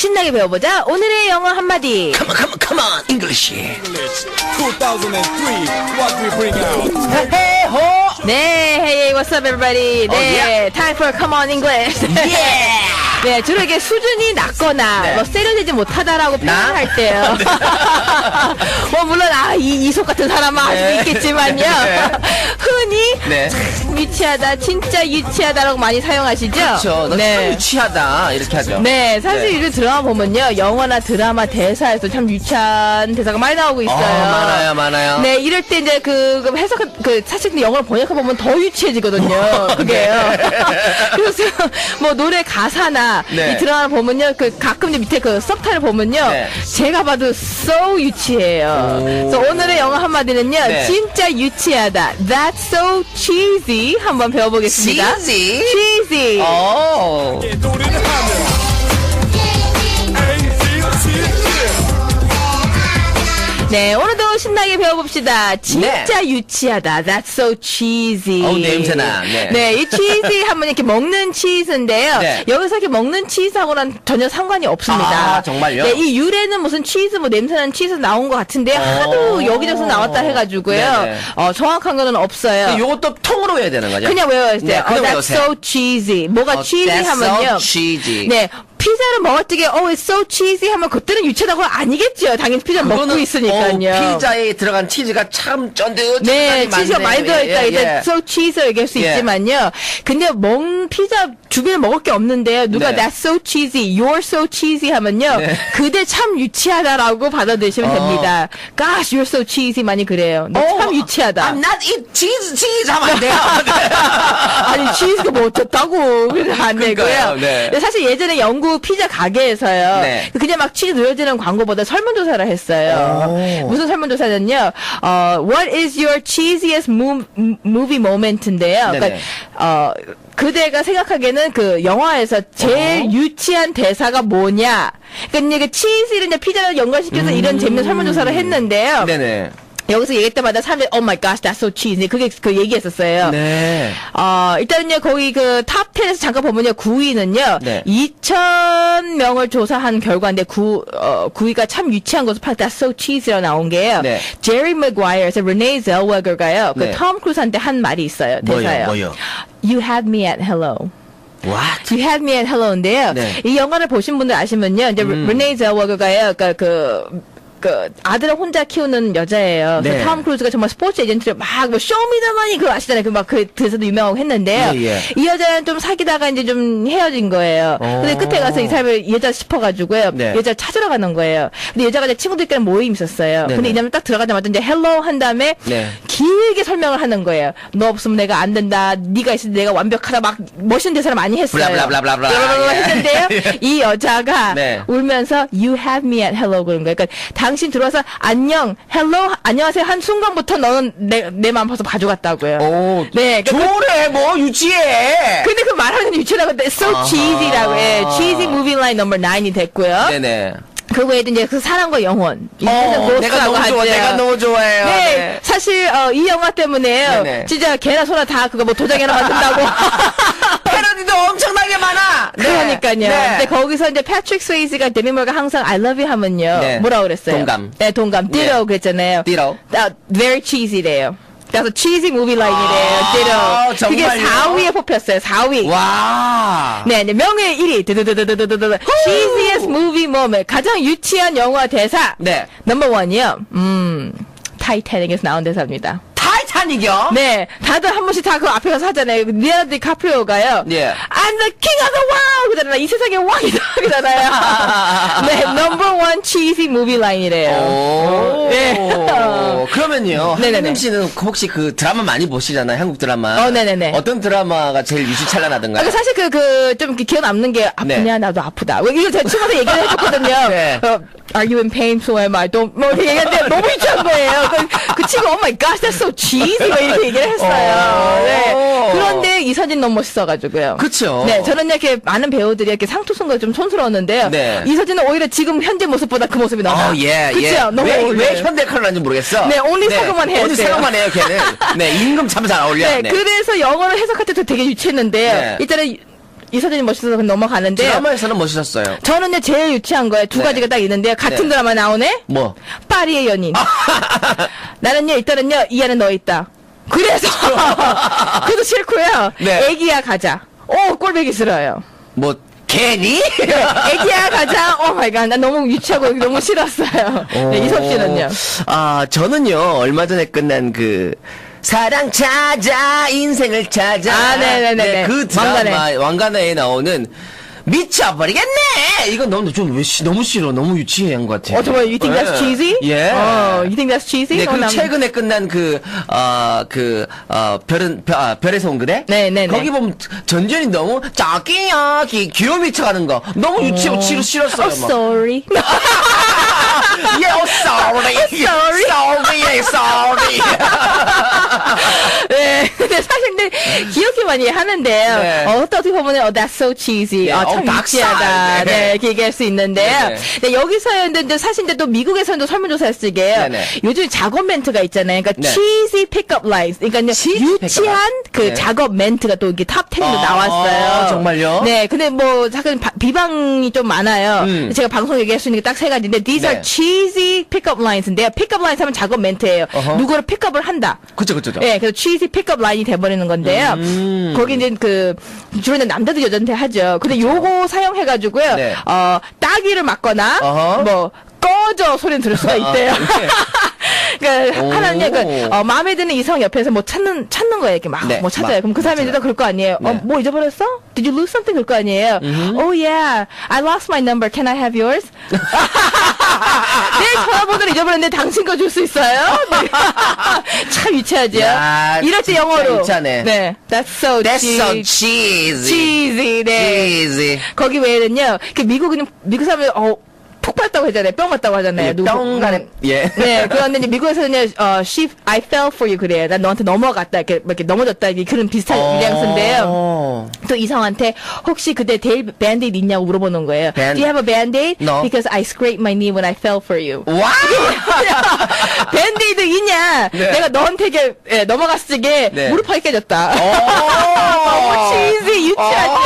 신나게 배워보자. 오늘의 영어 한마디. Come on, come on, come on, English. 2003, what we bring out. 네, hey, what's up, everybody? 네, yeah. time for Come on, English. Yeah. 네, 주로 이게 수준이 낮거나 네. 뭐 세련되지 못하다라고 나? 표현할 때요. 뭐 물론 아, 이 이속 같은 사람은 아직 네. 있겠지만요. 네. 흔히 네. 참 유치하다, 진짜 유치하다라고 많이 사용하시죠? 그렇죠. 너 네. 참 유치하다 이렇게 하죠. 네, 사실 네. 이런 드라마 보면요. 영화나 드라마 대사에서 참 유치한 대사가 많이 나오고 있어요. 어, 많아요, 많아요. 네, 이럴 때 이제 그, 그 해석, 그, 사실 영어를 번역해 보면 더 유치해지거든요. 그게요. 그래서 뭐 노래 가사나 네. 이 드라마 보면요. 그 가끔 밑에 그 썩타를 보면요. 네. 제가 봐도 so 유치해요. 그래서 오늘의 영어 한마디는요. 네. 진짜 유치하다. That's so cheesy. 한번 배워보겠습니다. Cheesy? cheesy. 오. 네, 오늘도 신나게 배워봅시다. 진짜 유치하다. That's so cheesy. 네. 어우, 냄새나. 네. 이 cheesy 하면 이렇게 먹는 치즈인데요. 네. 여기서 이렇게 먹는 치즈하고는 전혀 상관이 없습니다. 아, 정말요? 네, 이 유래는 무슨 치즈, 뭐 냄새나는 치즈 나온 것 같은데 하도 어. 여기저기서 나왔다 해가지고요. 네네. 어, 정확한 거는 없어요. 요것도 통으로 해야 되는 거죠? 그냥 외워주세요. 네, 어, 그냥 that's 외우세요. so cheesy. 뭐가 어, cheesy that's 하면요. so cheesy. 네. 피자를 먹을 적에 어, it's so cheesy 하면 그때는 유치하다고 아니겠죠. 당연히 피자 먹고 있으니까요. 어, 피자에 들어간 치즈가 참 쫀득 네, 치즈가 많이 들어있다. 이제 예. so cheesy 얘기할 수 예. 있지만요. 근데 먹 피자 주변에 먹을 게 없는데요. 누가 네. that's so cheesy, you're so cheesy 하면요. 네. 그대 참 유치하다라고 받아들이시면 어. 됩니다. Gosh, you're so cheesy 많이 그래요. 너참 유치하다. I'm not eat cheese, cheese 하면 안 돼요. 아니 치즈가 뭐 그래서 안 되고요. 그러니까요, 네. 사실 예전에 영국 피자 가게에서요. 네. 그냥 막 치즈 넣어지는 광고보다 설문조사를 했어요. 오. 무슨 설문조사는요. 어, What is your cheesiest mo- movie moment인데요. 그러니까. 어, 그대가 생각하기에는 그 영화에서 제일 어. 유치한 대사가 뭐냐. 그러니까 이게 치즈를 이제 피자를 연관시켜서 이런 재밌는 설문조사를 했는데요. 음. 네네. 여기서 얘기할 때마다 사람들이 Oh my gosh, that's so cheesy. 그게 그 얘기했었어요. 네. 어, 일단은요, 거기 그탑 10에서 잠깐 보면요, 9위는요, 네. 2,000명을 조사한 결과인데, 9, 어, 9위가 참 유치한 것을 팔, that's so cheesy라고 나온 게요. 네. 제리 맥과이어에서 레네 젤웨거가요, 네. 그톰 크루즈한테 한 말이 있어요. 대사요. 뭐요? You had me at hello. What? You had me at hello인데요. 네. 이 영화를 보신 분들 아시면요, 이제 음. 레네 젤웨거가요, 그, 그, 그 아들을 혼자 키우는 여자예요. 네. 톰 크루즈가 정말 스포츠 에이전트를 막뭐 쇼미더머니 그거 아시잖아요. 그 막그 대사도 유명하고 했는데요. 예, 예. 이 여자는 좀 사귀다가 이제 좀 헤어진 거예요. 근데 오. 끝에 가서 이 사람을 이 여자 싶어가지고요. 네. 여자를 찾으러 가는 거예요. 근데 여자가 이제 친구들끼리 모임 있었어요. 네네. 근데 이 남자 딱 들어가자마자 이제 헬로 한 다음에 네. 길게 설명을 하는 거예요. 너 없으면 내가 안 된다. 네가 있으면 내가 완벽하다. 막 멋있는 대사를 많이 했어요. 블라블라블라블라. 블라블라블라 예. 했는데요. 이 여자가 네. 울면서 You have me at hello 그런 거예요. 그러니까 당신 들어와서 안녕, hello, 안녕하세요 한 순간부터 너는 내 내 마음 벌써 봐줘갔다고요. 오. 네. 그- 조래, 뭐, 유치해. 근데 그 말하는 유치라고 so 아하. cheesy라고 해. cheesy movie line number 9이 됐고요. 네네. 그 외에도 이제 그 사랑과 영혼. 이 어, 내가 너무 좋아. 내가 너무 좋아해요. 네, 사실 어, 이 영화 때문에요. 네네. 진짜 개나 소나 다 그거 뭐 도장에나 만든다고. 패러디도 엄청나게 많아. 네. 그러니까요. 네. 근데 거기서 이제 패트릭 스웨이즈가 데미 모가 항상 I love you 하면요. 네. 뭐라고 그랬어요? 동감. 네, 동감. 네. ditto 그랬잖아요. ditto. 아, very cheesy래요. 그래서 cheesy movie line이래요. 아, ditto. 그게 정말요? 4위에 뽑혔어요. 4위. 와. 네, 이제 명예 1위. 드드드드드드드드. cheesiest movie moment. 가장 유치한 영화 대사. 네. 넘버 원이요. 음, 타이타닉에서 나온 대사입니다. 타이타닉이요? 네, 다들 한 번씩 다 그 앞에 가서 하잖아요. 리아드 디카프리오가요. 예. I'm the king of the world! 그러잖아. 이 세상의 왕이다. 그러잖아요. 네, number one cheesy movie line이래요. 오. 네. 그러면요. 네네네. 한림 씨는 혹시 그 드라마 많이 보시잖아요. 한국 드라마. 어, 네네네. 어떤 드라마가 제일 유시찬란하던가요? 아, 사실 그, 그, 좀 기억 남는 게 아프냐, 네. 나도 아프다. 왜 이거 제가 친구한테 얘기를 해줬거든요. 네. 어, Are you in pain? So am I. Don't, 뭐, 이렇게 얘기했는데 너무 유치한 거예요. 그, 그 친구, oh my gosh, that's so cheesy. 막 이렇게 얘기를 했어요. 오. 네. 그런데 이 사진 너무 멋있어가지고요. 그쵸. 네, 저는 이렇게 많은 배우들이 이렇게 상투 쓴 거 좀 촌스러웠는데요. 네. 이 사진은 오히려 지금 현재 모습보다 그 모습이 너무. 어, 예, 그쵸? 예. 너무 왜, 어울려요. 왜 현대 컬러인지 모르겠어. 네, only 사고만 해야 only 돼요. 사고만 해요, 걔는. 네, 임금 참 잘 어울려. 네, 네. 그래서 영어를 해석할 때도 되게 유치했는데요. 네. 일단은 이- 이 사진이 멋있어서 그냥 넘어가는데요. 드라마에서는 멋있었어요. 저는 이제 제일 유치한 거예요. 두 네. 가지가 딱 있는데요. 같은 네. 드라마 나오네? 뭐? 파리의 연인. 나는요, 일단은요, 이 안에 너 있다. 그래서, 그것도 싫고요. 네. 애기야 가자. 오, 꼴배기 싫어요. 뭐, 괜히? 애기야 가자. 오 마이 갓. 나 너무 유치하고 너무 싫었어요. 네, 이섭 씨는요? 아, 저는요, 얼마 전에 끝난 그, 사랑 찾아, 인생을 찾아. 아, 네네네네. 네, 그 드라마, 왕관에. 왕관에 나오는, 미쳐버리겠네! 이건 너무, 좀, 왜, 시- 너무 싫어. 너무 유치한 것 같아. 어, 정말, you think that's cheesy? 예. 어, you think that's cheesy? 네, 어, 그리고 남- 최근에 끝난 그, 어, 그, 어, 별은, 별, 아, 별에서 온 그대? 네, 네, 네. 거기 보면 전전이 너무 짜끼야, 기, 귀여 미쳐가는 거. 너무 유치하고 치루 싫었어요. Oh, 막. sorry. Yeah, oh, sorry. Sorry. Sorry, sorry. 네. 근데 사실 근데 귀엽게 많이 하는데요. 네. 어, 어떻게 보면 어, that's so cheesy. 네, 어, 어, 참. 유치하다. 네. 네. 이렇게 얘기할 수 있는데요. 네, 네, 여기서 근데 사실 근데 또 미국에서는 또 설문조사했을 게요. 네, 네. 요즘 작업 멘트가 있잖아요. 그러니까 네. cheesy pickup lines. 그러니까 cheesy 유치한? 그 네. 작업 멘트가 또 이게 탑 10으로 아, 나왔어요. 정말요? 네. 근데 뭐 바- 비방이 좀 많아요. 음. 제가 방송 얘기할 수 있는 게 딱 세 가지인데 these 네. are cheesy pickup lines인데요. pickup lines 하면 작업 멘트예요. 어허. 누구를 픽업을 한다. 그쵸, 그쵸. 예, 그래서 취지 픽업 라인이 돼버리는 건데요. 음. 거기 이제 그, 주로 이제 남자들 여자한테 하죠. 근데 요거 사용해가지고요, 네. 어, 따귀를 맞거나, 어허. 뭐, 꺼져 소리는 들을 수가 있대요. 네. 그러니까 오. 하나는 그 어, 마음에 드는 이성 옆에서 뭐 찾는 찾는 거예요. 이렇게 막 네, 뭐 찾아요. 막 그럼 그 사람이 일단 그럴 거 아니에요. 어, 네. 뭐 잊어버렸어? Did you lose something? 그럴 거 아니에요. Oh yeah, I lost my number. Can I have yours? 내 전화번호를 잊어버렸는데 당신 거 줄 수 있어요? 네. 참 유치하죠. 야, 이럴 때 영어로. 유치하네. 네, that's so That's so cheesy. cheesy. 네. cheesy. 거기 외에는요, 그 미국은 미국 사람들 어. 폭 맞다고 하잖아요. 뿅 맞다고 하잖아요. 예, 누구- 뿅 가는- 예. 네, 그런데 이제 미국에서는 어, she, I fell for you 그래요. 난 너한테 넘어갔다. 이렇게, 뭐 이렇게 넘어졌다. 이게 그런 비슷한 뉘앙스인데요. 어. 또 이성한테 혹시 그때 데일 밴데이드 있냐고 물어보는 거예요. 밴- Do you have a band-aid? No. Because I scraped my knee when I fell for you. 와! 밴데이드 있냐? 네. 내가 너한테 이게 예, 넘어갔을 게 네. 무릎팍이 깨졌다. 오! 너무 cheesy, 유치하죠.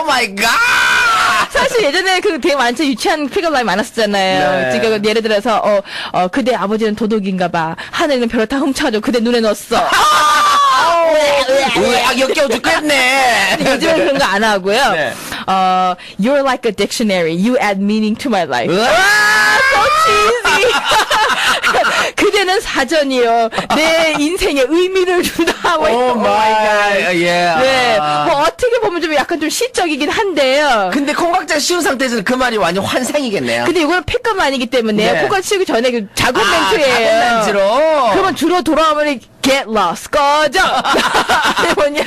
오 마이 갓! 사실 예전에 그 되게 많죠 유치한 픽업 라인 많았었잖아요. 네. 지금 예를 들어서 어, 어 그대 아버지는 도둑인가 봐. 하늘은 별을 다 훔쳐가지고 그대 눈에 넣었어. 으악, 역겨워 죽겠네. 요즘은 그런 거 안 하고요. 네. 어, you're like a dictionary. You add meaning to my life. 으악! so cheesy. 그대는 사전이요. 내 인생에 의미를 준다. 뭐 오. 마이 갓. 예. 네. 아. 뭐 어떻게 보면 좀 약간 좀 시적이긴 한데요. 근데 콩각자 씌운 상태에서는 그 말이 완전 환상이겠네요. 근데 이거는 픽업 아니기 때문에 네. 포가 치기 전에 그 작업 아, 멘트예요. 작업 멘트로. 그러면 주로 돌아오면 get lost 꺼져. 이게 뭐냐?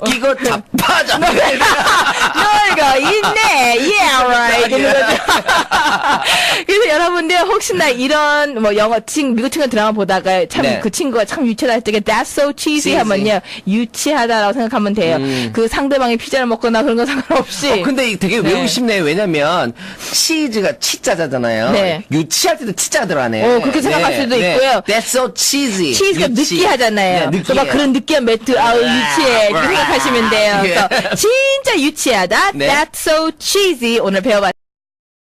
웃기고 자빠져. 너희가 있네. Yeah, right. 이런 거죠. 그래서 여러분들 혹시나 이런 뭐 영어 친 미국 친구 드라마 보다가 참 네. 그 친구가 참 유치하다 할때 that's so cheesy. 하면요 유치하다라고 생각하면 돼요. 그 상대방이 피자를 먹거나 그런 거 상관없이. 어, 근데 되게 네. 외우기 쉽네요. 왜냐면, 치즈가 치자잖아요. 네. 유치할 때도 치자가 들어가네. 어, 그렇게 생각할 수도 있고요. That's so cheesy. 치즈가 유치. 느끼하 잖아요. 네, 그래서 막 느끼해요. 그런 느끼한 멘트, 아우, 유치해. 이렇게 와. 생각하시면 돼요. 예. 그래서 진짜 유치하다. 네. That's so cheesy. 오늘 배워봤습니다.